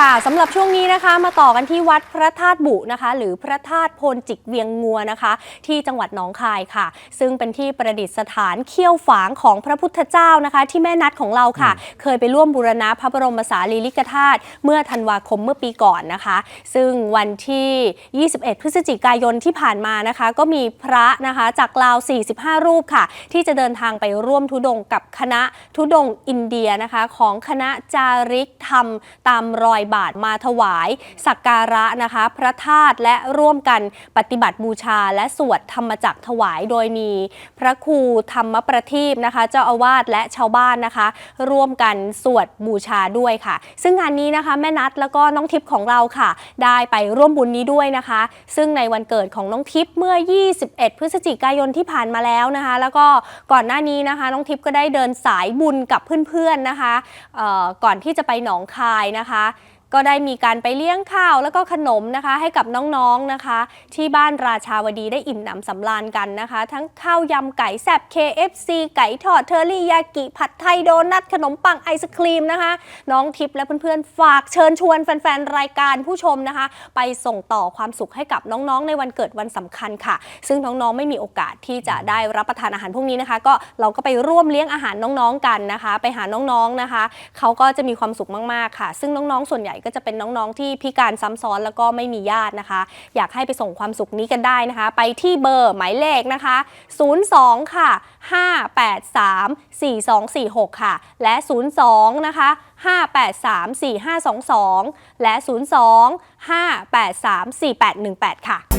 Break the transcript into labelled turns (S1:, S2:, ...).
S1: ค่ะสำหรับช่วงนี้นะคะ มาต่อกันที่วัดพระธาตุบุนะคะ หรือพระธาตุโพนจิกเวียงงัวนะคะ ที่จังหวัดหนองคายค่ะ ซึ่งเป็นที่ประดิษฐานเขี้ยวฝางของพระพุทธเจ้านะคะ ที่แม่นัดของเราค่ะ เคยไปร่วมบูรณะพระบรมสารีริกธาตุเมื่อธันวาคมเมื่อปีก่อนนะคะ ซึ่งวันที่ 21 พฤศจิกายนที่ผ่านมานะคะ ก็มีพระนะคะจากลาว 45 รูปค่ะ ที่จะเดินทางไปร่วมทุดงค์กับคณะทุดงค์อินเดียนะคะ ของคณะจาริกธรรมตามรอยบาทมาถวายสักการะนะคะ พระธาตุและร่วมกันปฏิบัติบูชา และสวดธรรมจักรถวายโดยมีพระครูธรรมประทีปนะคะ เจ้าอาวาสและชาวบ้านนะคะ ร่วมกันสวดบูชาด้วยค่ะ ซึ่งงานนี้นะคะแม่นัดแล้วก็น้องทิพย์ของเราค่ะ ได้ไปร่วมบุญนี้ด้วยนะคะ ซึ่งในวันเกิดของน้องทิพย์เมื่อ 21 พฤศจิกายนที่ผ่านมาแล้วนะคะ แล้วก็ก่อนหน้านี้นะคะ น้องทิพย์ก็ได้เดินสายบุญกับเพื่อนๆนะคะก่อนที่จะไปหนองคายนะคะ ก็ได้มีการไปเลี้ยงข้าวแล้วก็ขนมนะคะ ให้กับน้องๆนะคะ ที่บ้านราชาวดีได้อิ่มหนำสำราญกันนะคะ ทั้งข้าวยำไก่แซบ KFC ไก่ทอดเทอรี่ยากิผัดไทยโดนัทขนมปังไอศครีมนะคะ น้องทิพย์และเพื่อนๆ ฝากเชิญชวนแฟนๆ รายการผู้ชมนะคะ ไปส่งต่อความสุขให้กับน้องๆ ในวันเกิดวันสำคัญค่ะ ซึ่งน้องๆ ไม่มีโอกาสที่จะได้รับประทานอาหารพวกนี้นะคะ ก็เราก็ไปร่วมเลี้ยงอาหารน้องๆ กันนะคะ ไปหาน้องๆ นะคะ เขาก็จะมีความสุขมากๆ ค่ะ ซึ่งน้องๆ ส่วนใหญ่ก็จะเป็นน้องๆที่พิการซ้ำซ้อนแล้วก็ไม่มีญาตินะคะ อยากให้ไปส่งความสุขนี้กันได้นะคะ ไปที่เบอร์หมายเลขนะคะ 02 ค่ะ 583 4246 ค่ะ และ 02 นะคะ 583 4522 และ 02 583 4818 ค่ะ